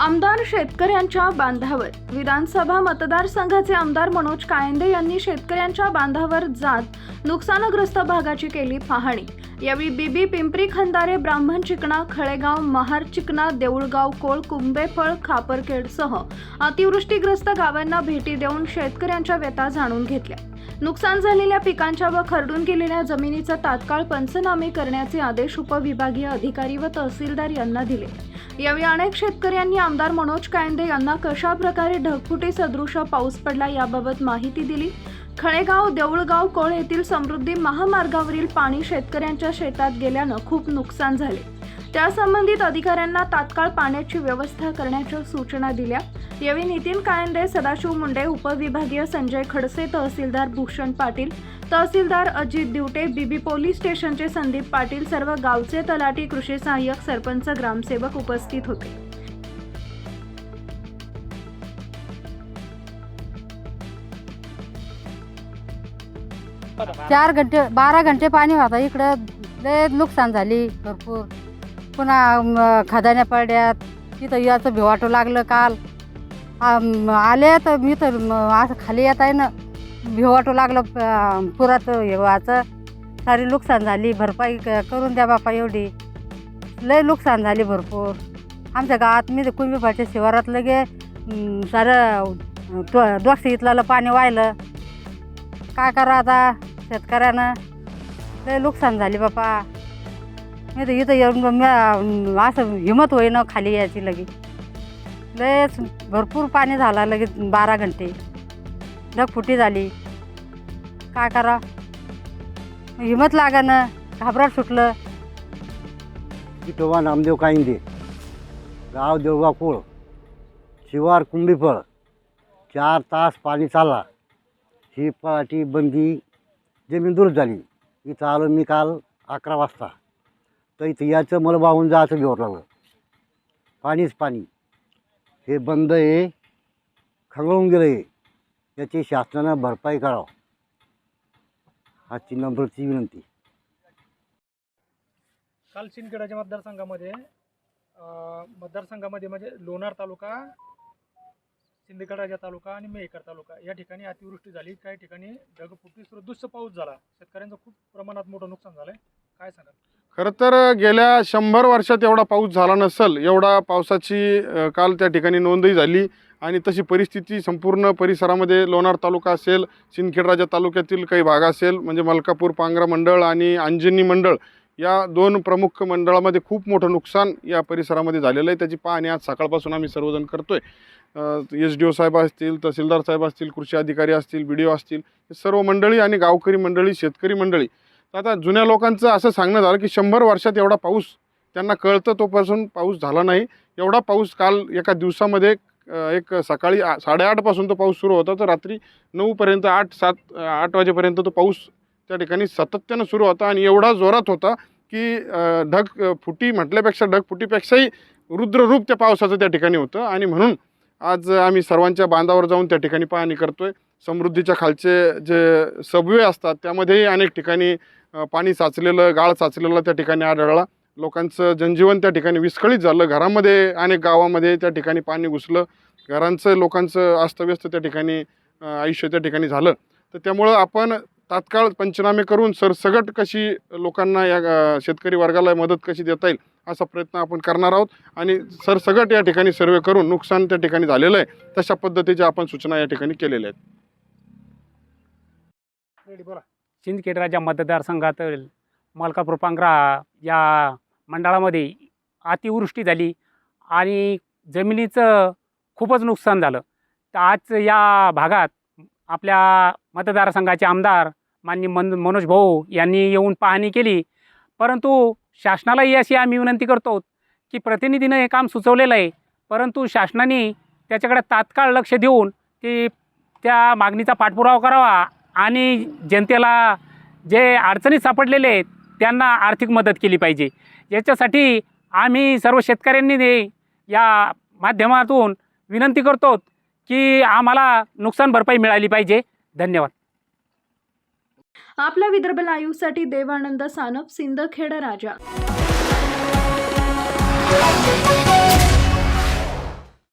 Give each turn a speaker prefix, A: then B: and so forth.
A: आमदार शेतकऱ्यांच्या बांधावर. विधानसभा मतदारसंघाचे आमदार मनोज कायंदे यांनी शेतकऱ्यांच्या बांधावर जात नुकसानग्रस्त भागाची केली पाहणी. यावेळी बीबी पिंपरी खंदारे ब्राह्मण चिकणा खळेगाव महार चिकणा देऊळगाव कोळ कुंभेफळ खापरखेडसह अतिवृष्टीग्रस्त गावांना भेटी देऊन शेतकऱ्यांच्या व्यथा जाणून घेतल्या. नुकसान झालेल्या पिकांच्या व खरडून गेलेल्या जमिनीचा तात्काळ पंचनामे करण्याचे आदेश उपविभागीय अधिकारी व तहसीलदार यांना दिले. यावेळी अनेक शेतकऱ्यांनी आमदार मनोज कायंदे यांना कशा प्रकारे ढगफुटी सदृश पाऊस पडला याबाबत माहिती दिली. खळेगाव देऊळगाव कोळ येथील समृद्धी महामार्गावरील पाणी शेतकऱ्यांच्या शेतात गेल्यानं खूप नुकसान झाले. त्यासंबंधित अधिकाऱ्यांना तात्काळ पाण्याची व्यवस्था करण्याच्या सूचना दिल्या. यावेळी नितीन कायंदे सदाशिव मुंडे उपविभागीय संजय खडसे तहसीलदार भूषण पाटील तहसीलदार अजित दिवटे बीबी पोलीस स्टेशनचे संदीप पाटील सर्व गावचे तलाठी कृषी सहाय्यक सरपंच ग्रामसेवक उपस्थित होते.
B: चार घंटे बारा घंटे पाणी होता. इकडं लय नुकसान झाली भरपूर. पुन्हा खदान्या पडल्यात. तिथं याचं भिवाटं लागलं काल. आले तर मी तर असं खाली येत आहे ना. भिवाटं लागलं पुरात हे व्हायचं. सारी नुकसान झाली. भरपाई करून द्या बापा एवढी. लय नुकसान झाली भरपूर. आमच्या गावात मी कुंभीपाच्या शिवारात लगे सारं द्वाक्ष इथलं पाणी वाहिलं. काय करा आता? शेतकऱ्यानं. लय नुकसान झाली बापा. मी तर इथं येऊन म्या- असं हिमत होईन खाली यायची लगे लयच भरपूर पाणी झाला लगे बारा घंटे. ढगफुटी झाली. काय करा? हिमत लागानं. घाबराट सुटलं.
C: विठोबा नामदेव काईंदे. गाव देवगाव कोळ शिवार कुंभीफळ. चार तास पाणी चालला. ही पाटी बंदी जमीन दूर झाली. इथं आलो मी काल अकरा वाजता. तर इथं याचं मला वाहून जायचं घेऊन लागलं पाणीच पाणी. हे बंद आहे. खंगळून गेलं आहे याची शासनानं भरपाई करावं. आजची नंबरची विनंती.
D: काल सिंदखेडाच्या मतदारसंघामध्ये अं, मतदारसंघामध्ये म्हणजे लोणार तालुका सिंदखेडाचा तालुका आणि मेहकर तालुका. या ठिकाणी अतिवृष्टी झाली. काही ठिकाणी ढगफुटी पाऊस झाला. शेतकऱ्यांचं खूप प्रमाणात मोठं नुकसान झालंय. काय सांगाल?
E: खरं तर गेल्या शंभर वर्षात एवढा पाऊस झाला नसेल एवढा पावसाची अ, काल त्या ठिकाणी नोंदही झाली आणि तशी परिस्थिती संपूर्ण परिसरामध्ये लोणार तालुका असेल सिंदखेडराजा तालुक्यातील काही भाग असेल म्हणजे मलकापूर पांगरा मंडळ आणि अंजनी मंडळ या दोन प्रमुख मंडळामध्ये खूप मोठं नुकसान या परिसरामध्ये झालेलं आहे. त्याची पाहणी आज सकाळपासून आम्ही सर्वजण करतो आहे एस डी ओ साहेब असतील तहसीलदार साहेब असतील कृषी अधिकारी असतील बी डी ओ असतील हे सर्व मंडळी आणि गावकरी मंडळी शेतकरी मंडळी. तर आता जुन्या लोकांचं असं सांगणं झालं की शंभर वर्षात एवढा पाऊस त्यांना कळतं तोपासून पाऊस झाला नाही. एवढा पाऊस काल एका दिवसामध्ये एक सकाळी साडेआठपासून तो पाऊस सुरू होता. तर रात्री नऊपर्यंत आठ सात आठ वाजेपर्यंत तो पाऊस त्या ठिकाणी सातत्यानं सुरू होता आणि एवढा जोरात होता की ढग फुटी म्हटल्यापेक्षा ढगफुटीपेक्षाही रुद्ररूप त्या पावसाचं त्या ठिकाणी होतं. आणि म्हणून आज आम्ही सर्वांच्या बांधावर जाऊन त्या ठिकाणी पाहणी आहे समृद्धीच्या खालचे जे सबवे असतात त्यामध्येही अनेक ठिकाणी पाणी साचलेलं गाळ साचलेलं त्या ठिकाणी आढळला. लोकांचं जनजीवन त्या ठिकाणी विस्कळीत झालं. घरामध्ये अनेक गावामध्ये त्या ठिकाणी पाणी घुसलं. घरांचं लोकांचं अस्तव्यस्त त्या ठिकाणी आयुष्य त्या ठिकाणी झालं. तर त्यामुळं आपण तात्काळ पंचनामे करून सरसगट कशी लोकांना या शेतकरी वर्गाला मदत कशी देता येईल असा प्रयत्न आपण करणार आहोत. आणि सरसगट या ठिकाणी सर्वे करून नुकसान त्या ठिकाणी झालेलं आहे तशा पद्धतीच्या आपण सूचना या ठिकाणी केलेल्या आहेत.
D: रेडी बोला.
F: मतदारसंघातील मलकापूर पांगरा या मंडळामध्ये अतिवृष्टी झाली आणि जमिनीचं खूपच नुकसान झालं. तर आज या भागात आपल्या मतदारसंघाचे आमदार माननीय मन मनोज भाऊ यांनी येऊन पाहणी केली. परंतु शासनालाही अशी आम्ही विनंती करतो की प्रतिनिधीनं हे काम सुचवलेलं आहे. परंतु शासनाने त्याच्याकडे तात्काळ लक्ष देऊन की त्या मागणीचा पाठपुरावा करावा आणि जनतेला जे अडचणीत सापडलेले आहेत त्यांना आर्थिक मदत केली पाहिजे. याच्यासाठी आम्ही सर्व शेतकऱ्यांनी या माध्यमातून विनंती करतो की आम्हाला नुकसान भरपाई मिळाली पाहिजे. धन्यवाद.
A: आपल्या विदर्भ लाईव्हसाठी देवानंद सानप सिंदखेड राजा.